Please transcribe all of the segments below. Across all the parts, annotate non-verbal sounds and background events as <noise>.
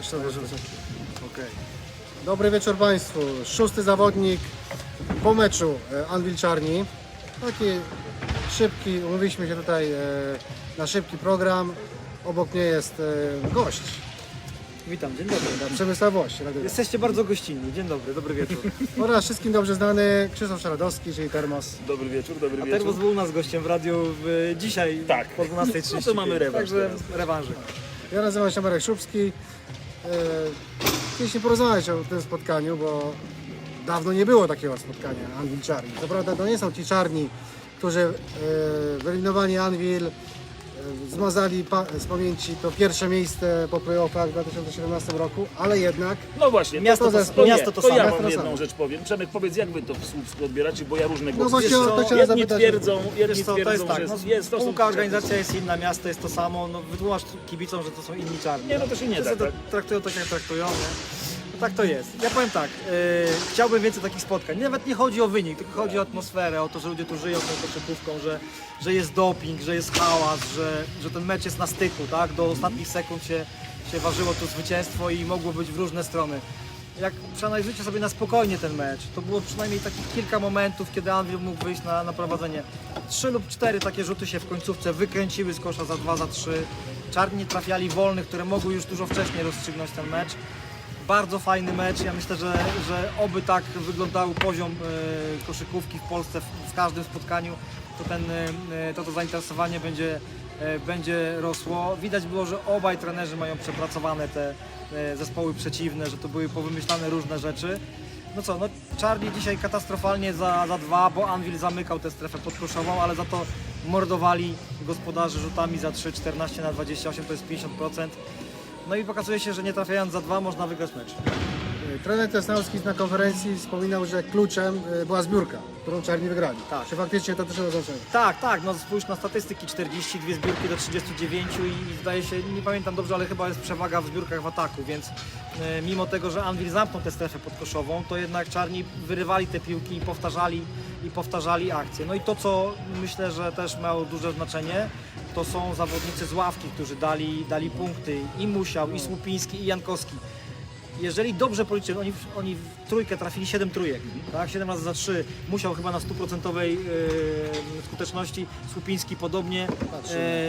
Jeszcze. Okej. Dobry wieczór Państwu. Szósty zawodnik po meczu e, Anvil Czarni. Taki szybki, umówiliśmy się tutaj e, na szybki program. Obok mnie jest e, gość, Witam, dzień dobry. Przemysław Woś, Radio. Jesteście bardzo gościnni. Dzień dobry, dobry wieczór. <laughs> oraz wszystkim dobrze znany Krzysztof Szaradowski, czyli Termos. Dobry wieczór, dobry A wieczór. Termos był u nas gościem w radiu w, dzisiaj Tak. po 12.30. No to mamy rewanż Także rewanżyk. Ja nazywam się Marek Szubski. E, Chcieliśmy porozmawiać o tym spotkaniu, bo dawno nie było takiego spotkania Anvil Czarni. Co prawda to nie są ci czarni, którzy e, wyeliminowani Anvil e, zmazali pa- z pamięci to pierwsze miejsce po playoffach w 2017 roku, ale jednak No właśnie, Miasto to, to- to, to, miasto to to ja samo. mam To jedną samo. rzecz powiem. Przemek, powiedz, jak wy to w Słupsku odbieracie, bo ja różne głosy No właśnie słyszę. o to chciałem Jedni zapytać. twierdzą, jedni Wiesz co, twierdzą, to jest tak, że no, jest, jest to są- spółka, organizacja jest inna, miasto jest to samo, no wytłumacz kibicom, że to są inni czarni. Nie, no to się nie da, to tak? traktują tak, jak traktują, nie? Tak to jest. Ja powiem tak, yy, chciałbym więcej takich spotkań. Nawet nie chodzi o wynik, tylko chodzi o atmosferę, o to, że ludzie tu żyją tą koszykówką, że, że jest doping, że jest hałas, że, że ten mecz jest na styku, tak? Do ostatnich sekund się, się ważyło to zwycięstwo i mogło być w różne strony. Jak przeanalizujecie sobie na spokojnie ten mecz, to było przynajmniej takich kilka momentów, kiedy Anvil mógł wyjść na, na prowadzenie. Trzy lub cztery takie rzuty się w końcówce wykręciły z kosza za dwa, za trzy. Czarni trafiali wolnych, które mogły już dużo wcześniej rozstrzygnąć ten mecz. Bardzo fajny mecz. Ja myślę, że, że oby tak wyglądał poziom e, koszykówki w Polsce w, w każdym spotkaniu, to, ten, e, to to zainteresowanie będzie, e, będzie rosło. Widać było, że obaj trenerzy mają przepracowane te zespoły przeciwne, że to były powymyślane różne rzeczy. No co, no Czarni dzisiaj katastrofalnie za, za dwa, bo Anvil zamykał tę strefę podkoszową, ale za to mordowali gospodarzy rzutami za 3, 14 na 28, to jest 50%. No i pokazuje się, że nie trafiając za dwa można wygrać mecz. e, trener Tesnowski na konferencji wspominał, że kluczem e, była zbiórka, którą Czarni wygrali. Tak. Czy faktycznie to też ma znaczenie? Tak, tak, no spójrz na statystyki, 42 zbiórki do 39 i, i zdaje się, nie pamiętam dobrze, ale chyba jest przewaga w zbiórkach w ataku, więc e, mimo tego, że Anvil zamknął tę strefę podkoszową, to jednak Czarni wyrywali te piłki i powtarzali, i powtarzali akcje. No i to, co myślę, że też miało duże znaczenie, to są zawodnicy z ławki, którzy dali, dali punkty, i Musiał, i Słupiński, i Jankowski. Jeżeli dobrze policzyłem, oni, oni w trójkę trafili 7 trójek, tak? 7 razy za 3. Musiał chyba na stuprocentowej yy, skuteczności, Słupiński podobnie,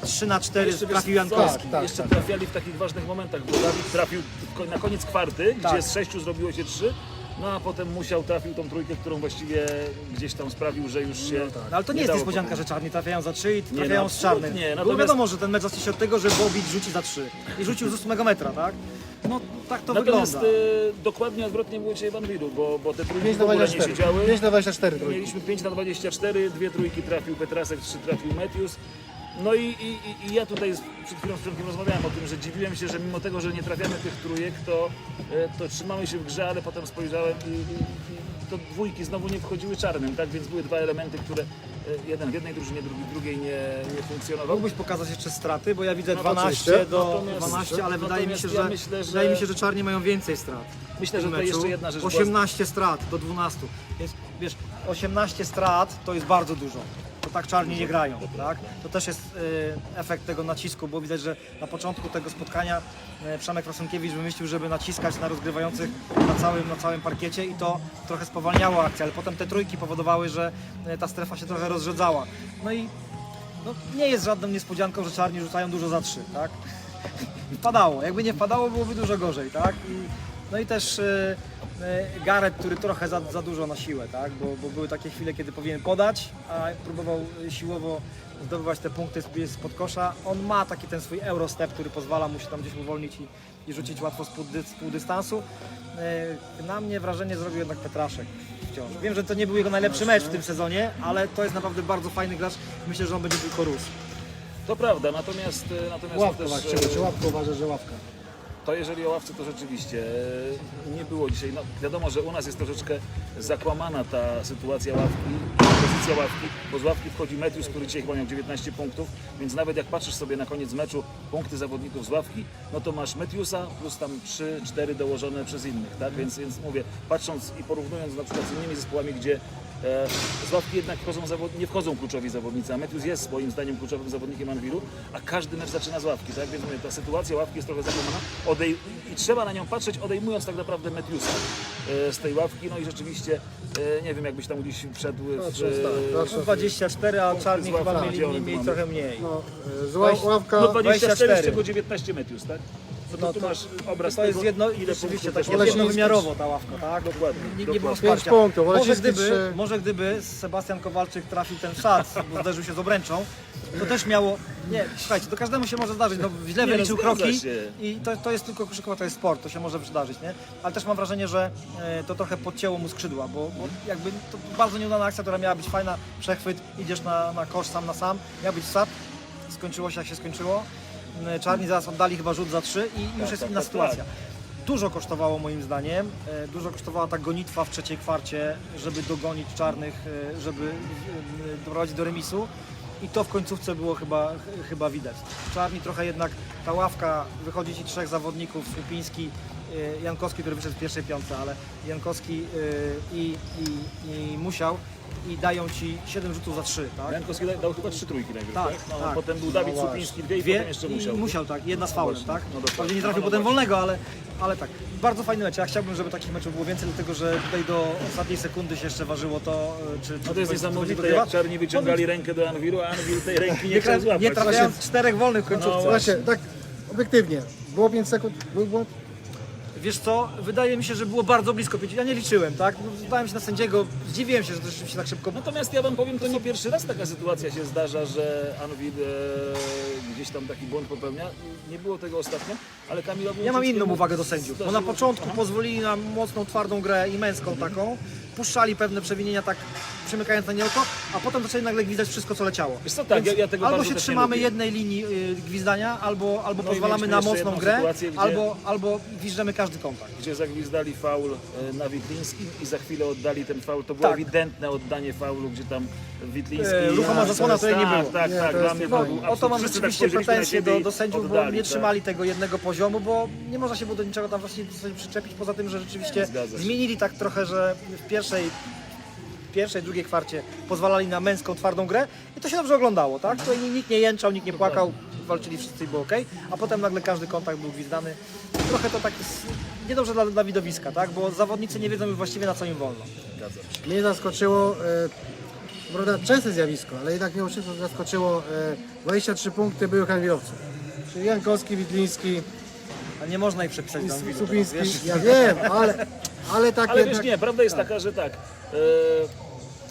yy, 3 na 4 Jeszcze wiesz trafił? Jankowski. tak, Jeszcze tak. trafiali w takich ważnych momentach, bo Dawid trafił w ko- na koniec kwarty, Tak. gdzie z sześciu zrobiło się trzy, no a potem musiał trafił tą trójkę, którą właściwie gdzieś tam sprawił, że już się No, ale to nie, jest dało niespodzianka, pokonać. że czarni trafiają za 3 i Nie, trafiają no, z czarnym. Było Natomiast- wiadomo, że ten mecz zacznie się od tego, że Bobicz rzuci za 3 i rzucił z 8 metra, tak? No tak to Natomiast wygląda. e, dokładnie odwrotnie było dzisiaj w Anwilu, bo, bo te trójki 5 w na ogóle nie 24. siedziały. 5 na 24 trójki. Mieliśmy 5 na 24, dwie trójki trafił Petrasek, trzy trafił Metius. No i, i, i- ja tutaj z- przed chwilą z Przemkiem rozmawiałem o tym, że dziwiłem się, że mimo tego, że nie trafiamy tych trójek, to, e, to trzymamy się w grze, ale potem spojrzałem i, i, to dwójki znowu nie wchodziły czarnym, tak? Więc były dwa elementy, które e, jeden w jednej drużynie, drugi w drugiej nie, nie funkcjonował. Mógłbyś pokazać jeszcze straty, bo ja widzę No, 12 oczywiście. do Natomiast- 12, ale wydaje mi się, ja że, myślę, że- wydaje mi się, że czarni mają więcej strat. Myślę, że to jeszcze jedna rzecz była- 18 strat do 12. Więc wiesz, 18 strat to jest bardzo dużo. Tak czarni nie grają, tak? To też jest e, efekt tego nacisku, bo widać, że na początku tego spotkania e, Przemek Rosenkiewicz wymyślił, żeby naciskać na rozgrywających na całym, na całym parkiecie i to trochę spowalniało akcję, ale potem te trójki powodowały, że e, ta strefa się trochę rozrzedzała. No i no, nie jest żadną niespodzianką, że czarni rzucają dużo za trzy, tak? <laughs> Wpadało. Jakby nie wpadało, byłoby dużo gorzej, tak? I, no i też e, e, Gareth, który trochę za, za dużo na siłę, tak? Bo, bo były takie chwile, kiedy powinien podać, a próbował siłowo zdobywać te punkty z, z kosza. On ma taki ten swój eurostep, który pozwala mu się tam gdzieś uwolnić i, i rzucić łatwo z pół, dy- z pół dystansu. E, Na mnie wrażenie zrobił jednak Petraszek wciąż. Wiem, że to nie był jego najlepszy mecz w tym sezonie, ale to jest naprawdę bardzo fajny gracz. Myślę, że on będzie tylko rósł. To prawda, natomiast, natomiast Ławka, też, łapka uważa, że ławka. To jeżeli o ławce, to rzeczywiście e, nie było dzisiaj. No, wiadomo, że u nas jest troszeczkę zakłamana ta sytuacja ławki, pozycja ławki, bo z ławki wchodzi Metius, który dzisiaj chyba miał 19 punktów, więc nawet jak patrzysz sobie na koniec meczu punkty zawodników z ławki, no to masz Metiusa plus tam 3-4 dołożone przez innych, tak? Więc, więc mówię, patrząc i porównując na przykład z innymi zespołami, gdzie Z ławki jednak wchodzą zawod... nie wchodzą kluczowi zawodnicy, a Matthews jest swoim zdaniem kluczowym zawodnikiem Anwilu, a każdy mecz zaczyna z ławki, tak? Więc mówię, ta sytuacja ławki jest trochę zapomniana Odej... i trzeba na nią patrzeć, odejmując tak naprawdę Matthewsa e, z tej ławki, no i rzeczywiście e, nie wiem, jakbyś tam gdzieś wszedł w... Patrząc tak, patrząc- 24, a czarni chyba mieli, mieli trochę mniej. No, e, z ła- ławka... No 24, z 24. czego 19 Matthews, tak? No to No masz obraz To jest tego, jedno, ile rzeczywiście tak weszło. jednowymiarowo ta ławka, tak? Dokładnie, Nie, nie. Pięć wsparcia. punktów, może gdyby, może gdyby Sebastian Kowalczyk trafił ten szat, bo zderzył się z obręczą, to też miało... Nie, słuchajcie, to każdemu się może zdarzyć, no źle wyliczył no, zgadza kroki się. i to, to jest tylko koszykowa, to jest sport, to się może przydarzyć, nie? Ale też mam wrażenie, że e, to trochę podcięło mu skrzydła, bo, bo jakby to bardzo nieudana akcja, która miała być fajna, przechwyt, idziesz na, na kosz sam na sam, miał być sad, skończyło się jak się skończyło. E, Czarni zaraz oddali chyba rzut za trzy i już Tak, jest tak, inna tak, sytuacja. Dużo kosztowało moim zdaniem, e, dużo kosztowała ta gonitwa w trzeciej kwarcie, żeby dogonić czarnych, e, żeby e, doprowadzić do remisu. I to w końcówce było chyba, ch- chyba widać. Czarni trochę jednak, ta ławka, wychodzi ci trzech zawodników, Słupiński, e, Jankowski, który wyszedł w pierwszej piątce, ale Jankowski e, i, i, i Musiał i dają ci 7 rzutów za 3, tak? Jankowski dał, dał chyba trzy trójki najpierw, tak? Tak, No, tak. Potem był No Dawid właśnie. Słupiński dwie i potem jeszcze i musiał. musiał, tak, jedna z faulem, właśnie, tak? no dokładnie. Nie trafił No, no potem właśnie. wolnego, ale, ale tak. Bardzo fajny mecz. Ja chciałbym, żeby takich meczów było więcej, dlatego że tutaj do ostatniej sekundy się jeszcze ważyło to, e, czy, czy No to jest niesamowite, jak czarni wyciągali rękę do Anwilu, a Anwil tej ręki nie Nie, chciał złapać. nie trafiając czterech wolnych w No końcówce. Właśnie, tak obiektywnie. Było 5 sekund, był błąd? Wiesz co, wydaje mi się, że było bardzo blisko pięciu. Ja nie liczyłem, tak? No, Zdałem się na sędziego, zdziwiłem się, że to rzeczywiście tak szybko Natomiast ja wam powiem, to nie pierwszy raz taka sytuacja się zdarza, że Anwil e, gdzieś tam taki błąd popełnia. Nie było tego ostatnio, ale Kamilowi Ja mam inną uwagę do sędziów, bo na początku pozwolili nam mocną, twardą grę i męską taką, puszczali pewne przewinienia tak przymykając na nie oko, a potem zaczęli nagle gwizdać wszystko, co leciało. Wiesz co, tak, ja- ja tego albo bardzo się też nie trzymamy lubię. jednej linii y, gwizdania, albo, albo No i pozwalamy mieliśmy na jeszcze mocną jedną grę, sytuację, gdzie- albo, albo gwizdżemy każdy kontakt. gdzie zagwizdali faul e, na Witlińskim i za chwilę oddali ten faul. To było Tak. ewidentne oddanie faulu, gdzie tam Witliński... E, ruchoma zasłona, to jej nie było. Tak, Nie, tak, to dla jest mnie to był O to mam Wszyscy tak rzeczywiście spojrzeliśmy na pretensje siebie do, i do sędziów, bo oddali, nie tak. trzymali tego jednego poziomu, bo nie można się było do niczego tam właśnie przyczepić, poza tym, że rzeczywiście Zgadza się. zmienili tak trochę, że w pierwszej w pierwszej, drugiej kwarcie pozwalali na męską, twardą grę i to się dobrze oglądało, tak? Tutaj nikt nie jęczał, nikt nie płakał, walczyli wszyscy i było ok, a potem nagle każdy kontakt był gwizdany. Trochę to tak jest niedobrze dla, dla widowiska, tak? Bo zawodnicy nie wiedzą już właściwie na co im wolno. Mnie zaskoczyło, e, prawda, częste zjawisko, ale jednak mimo wszystko zaskoczyło, e, 23 punkty byłych Anwilowców. Czyli Jankowski, Witliński A nie można ich przepisać na Anwilu Supiński. Ja wiem, ale, ale tak Ale jednak... wiesz, nie, prawda jest taka, że tak. E,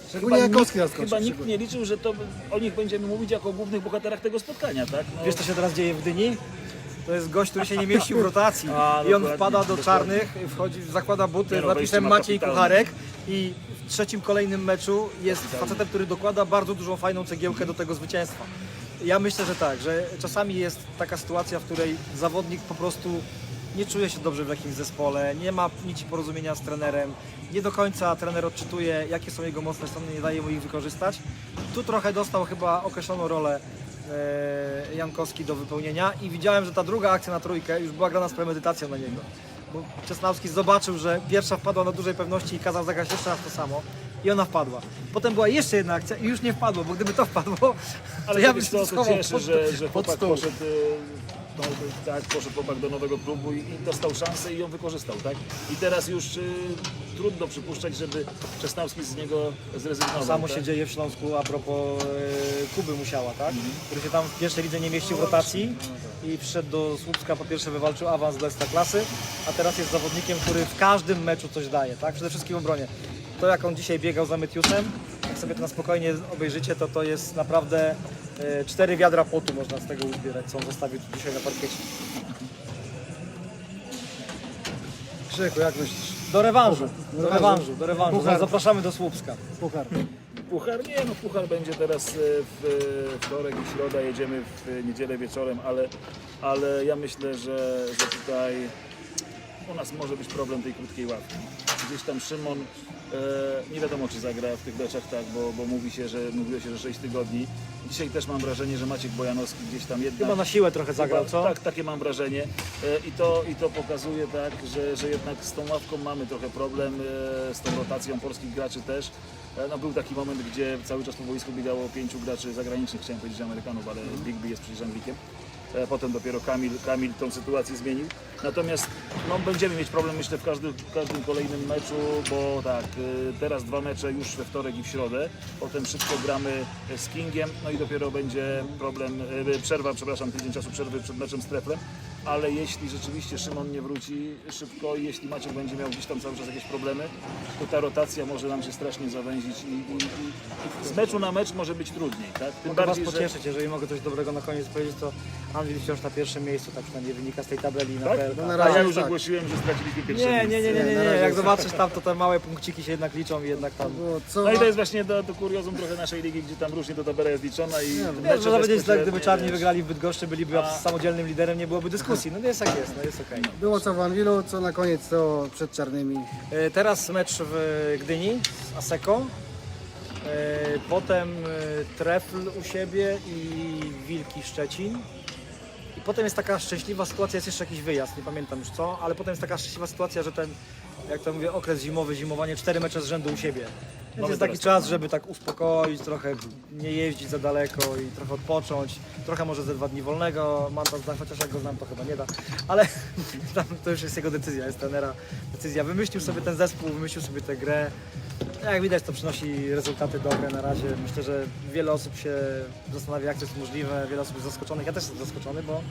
Szczególnie chyba Jankowski nikt, zaskoczył. chyba nikt nie liczył, że to o nich będziemy mówić jako o głównych bohaterach tego spotkania, tak? No, Wiesz co się teraz dzieje w Dyni? To jest gość, który się nie mieścił w rotacji <laughs> A, i on dokładnie, wpada do dokładnie. czarnych, wchodzi, zakłada buty Nie no, wejście napisem ma Maciej kapitalne. Kucharek i w trzecim kolejnym meczu jest facetem, który dokłada bardzo dużą fajną cegiełkę do tego zwycięstwa. Ja myślę, że tak, że czasami jest taka sytuacja, w której zawodnik po prostu nie czuje się dobrze w jakimś zespole, nie ma nici porozumienia z trenerem, nie do końca trener odczytuje, jakie są jego mocne strony, nie daje mu ich wykorzystać. Tu trochę dostał chyba określoną rolę Jankowski do wypełnienia i widziałem, że ta druga akcja na trójkę już była grana z premedytacją na niego. Bo Czesnawski zobaczył, że pierwsza wpadła na dużej pewności i kazał zagrać jeszcze raz to samo i ona wpadła. Potem była jeszcze jedna akcja i już nie wpadło, bo gdyby to wpadło, to Ale ja ja bym się to schował cieszę, pod, że, że pod poszedł, e, no, tak, poszedł chłopak do nowego klubu i, i dostał szansę i ją wykorzystał, tak? I teraz już e, trudno przypuszczać, żeby Czesnawski z niego zrezygnował. Samo tak? się dzieje w Śląsku a propos e, Kuby Musiała, tak? Mhm. który się tam w pierwszej lidze nie mieścił w rotacji i przyszedł do Słupska, po pierwsze wywalczył awans do Ekstraklasy, a teraz jest zawodnikiem, który w każdym meczu coś daje, tak? przede wszystkim w obronie. To jak on dzisiaj biegał za Mytiusem, jak sobie to na spokojnie obejrzycie, to to jest naprawdę cztery wiadra potu można z tego uzbierać, co on zostawił tu dzisiaj na parkiecie. Krzyku, jak myślisz? Do rewanżu, do rewanżu. do rewanżu. Puchar. Zapraszamy do Słupska. Puchar. Puchar? Nie, no puchar będzie teraz e, w e, wtorek i środa, jedziemy w niedzielę wieczorem, ale, ale ja myślę, że, że tutaj u nas może być problem tej krótkiej ławki. Gdzieś tam Szymon, e, nie wiadomo czy zagra w tych meczach, tak, bo, bo mówi się, że mówiło się, że 6 tygodni. Dzisiaj też mam wrażenie, że Maciek Bojanowski gdzieś tam jednak... Chyba na siłę trochę zagrał, co? Tak, takie mam wrażenie. E, I to, i to pokazuje tak, że, że jednak z tą ławką mamy trochę problem, e, z tą rotacją polskich graczy też. E, No, był taki moment, gdzie cały czas po boisku biegało pięciu graczy zagranicznych, chciałem powiedzieć Amerykanów, ale Bigby jest przecież Anglikiem. E, Potem dopiero Kamil, Kamil tą sytuację zmienił. Natomiast no, będziemy mieć problem myślę w każdym, w każdym kolejnym meczu, bo tak, y, teraz dwa mecze już we wtorek i w środę, potem szybko gramy z Kingiem, no i dopiero będzie problem, przerwa, przepraszam, tydzień czasu przerwy przed meczem z Treflem, ale jeśli rzeczywiście Szymon nie wróci szybko i jeśli Maciek będzie miał gdzieś tam cały czas jakieś problemy, to ta rotacja może nam się strasznie zawęzić i, i, i z meczu na mecz może być trudniej, tak? Tym Mogę Was bardziej, że... pocieszyć, jeżeli mogę coś dobrego na koniec powiedzieć, to Anvil wciąż na pierwszym miejscu, tak przynajmniej wynika z tej tabeli. Na Tak? pewno. No na A razie ja już tak. ogłosiłem, że straciliśmy pierwsze Nie, miejsce. nie, nie, nie, nie, Nie, na nie. razie Jak jest- zobaczysz tam, to te małe punkciki się jednak liczą i jednak tam... Co, No i to jest właśnie do, do kuriozum trochę naszej ligi, gdzie tam różnie to tabela jest liczona i Nie, mecze Wiesz, można powiedzieć, że gdyby Czarni wiesz. wygrali w Bydgoszczy, byliby A- samodzielnym liderem, nie byłoby dyskusji. No jest jak jest, no jest okej. było co w Anwilu, co na koniec to przed czarnymi. E, Teraz mecz w Gdyni z Aseko. E, Potem e, Trefl u siebie i Wilki Szczecin. Potem jest taka szczęśliwa sytuacja, jest jeszcze jakiś wyjazd, nie pamiętam już co, ale potem jest taka szczęśliwa sytuacja, że ten, jak to mówię, okres zimowy, zimowanie, cztery mecze z rzędu u siebie. Więc jest taki czas, żeby tak uspokoić, trochę nie jeździć za daleko i trochę odpocząć. Trochę może ze dwa dni wolnego, Manta zna, chociaż jak go znam, to chyba nie da. Ale <laughs> tam to już jest jego decyzja, jest trenera decyzja. Wymyślił sobie ten zespół, wymyślił sobie tę grę. Jak widać, to przynosi rezultaty dobre na razie. Myślę, że wiele osób się zastanawia, jak to jest możliwe. Wiele osób jest zaskoczonych. Ja też jestem zaskoczony, bo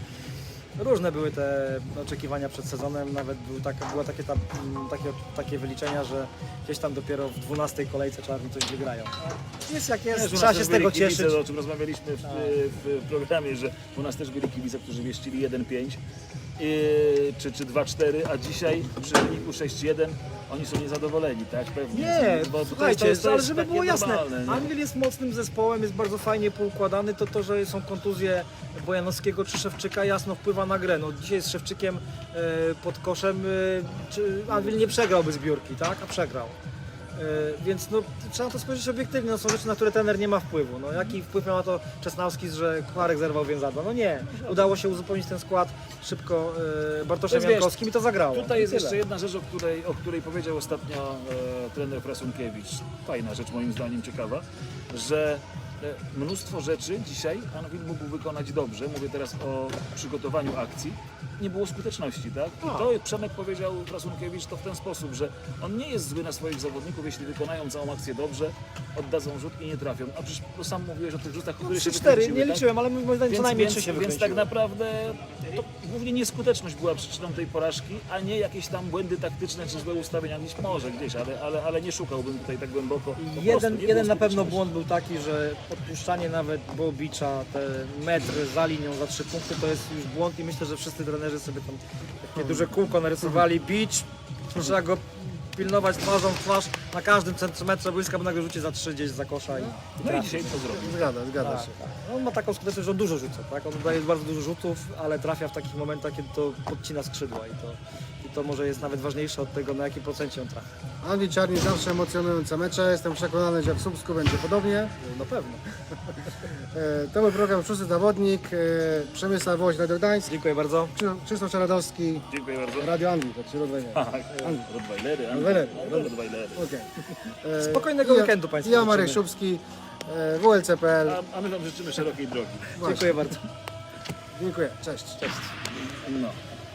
różne były te oczekiwania przed sezonem. Nawet był taka, były takie, tam, mm, takie, takie wyliczenia, że gdzieś tam dopiero w 12 kolejce czarni coś wygrają. Jest jak jest, Wiesz, trzeba się z tego kibice, cieszyć. O czym rozmawialiśmy w, w programie, że u nas też byli kibice, którzy wieścili 1-5 yy, czy, czy 2-4, a dzisiaj przy wyniku 6-1 oni są niezadowoleni, tak? Pewnie. Nie, Bo to słuchajcie, jest, to ale jest żeby takie było jasne, normalne? Anwil jest mocnym zespołem, jest bardzo fajnie poukładany, to to, że są kontuzje Bojanowskiego czy Szewczyka jasno wpływa na grę. No, dzisiaj z Szewczykiem e, pod koszem e, czy Anwil nie przegrałby zbiórki, tak? A przegrał. E, więc no, trzeba to spojrzeć obiektywnie, no, są rzeczy, na które trener nie ma wpływu. No, jaki wpływ miał na to Czesnawski, że Kucharek zerwał więzadła? No nie, udało się uzupełnić ten skład szybko e, Bartoszem Jankowskim i to zagrało. Tutaj jest jeszcze jedna rzecz, o której, o której powiedział ostatnio e, trener Frasunkiewicz. Fajna rzecz, moim zdaniem ciekawa, że mnóstwo rzeczy dzisiaj Anwil mógł wykonać dobrze. Mówię teraz o przygotowaniu akcji. Nie było skuteczności, tak? I to Przemek powiedział Frasunkiewicz to w ten sposób, że on nie jest zły na swoich zawodników, jeśli wykonają całą akcję dobrze, oddadzą rzut i nie trafią. A przecież to sam mówiłeś o tych rzutach, które się 3-4, wykręciły, nie tak? liczyłem, ale moim zdaniem co najmniej 3 się więc tak naprawdę to głównie nieskuteczność była przyczyną tej porażki, a nie jakieś tam błędy taktyczne czy złe ustawienia. Gdzieś może gdzieś, ale, ale, ale nie szukałbym tutaj tak głęboko. Po Jeden, jeden na pewno błąd był taki, że odpuszczanie nawet Bobicza, te metry za linią za trzy punkty to jest już błąd i myślę, że wszyscy trenerzy sobie tam takie duże kółko narysowali. Beach, trzeba go pilnować twarzą w twarz na każdym centymetrze boiska, bo nagle rzuci za trzy gdzieś za kosza i, i No i trafi. dzisiaj to zrobił. Zgadza, zgadza Tak, się. tak. On ma taką skuteczność, że on dużo rzuca, tak? On daje bardzo dużo rzutów, ale trafia w takich momentach, kiedy to podcina skrzydła i to, i to może jest nawet ważniejsze od tego, na jakim procencie on trafi. Anwil Czarni zawsze emocjonujące mecze. Jestem przekonany, że w Słupsku będzie podobnie. Na pewno. E, To był program Szósty Zawodnik. e, Przemysław Woź, Radio Gdańsk. Dziękuję bardzo. Krzysztof- Czaradowski, Dziękuję bardzo. Radio Anwil, tak się rozumie. <laughs> Tak. Okej. <laughs> E, Spokojnego weekendu Państwu Ja Marek. Szubski, WLC.pl. A, a my Wam życzymy szerokiej drogi. Dziękuję bardzo. Dziękuję, cześć. No.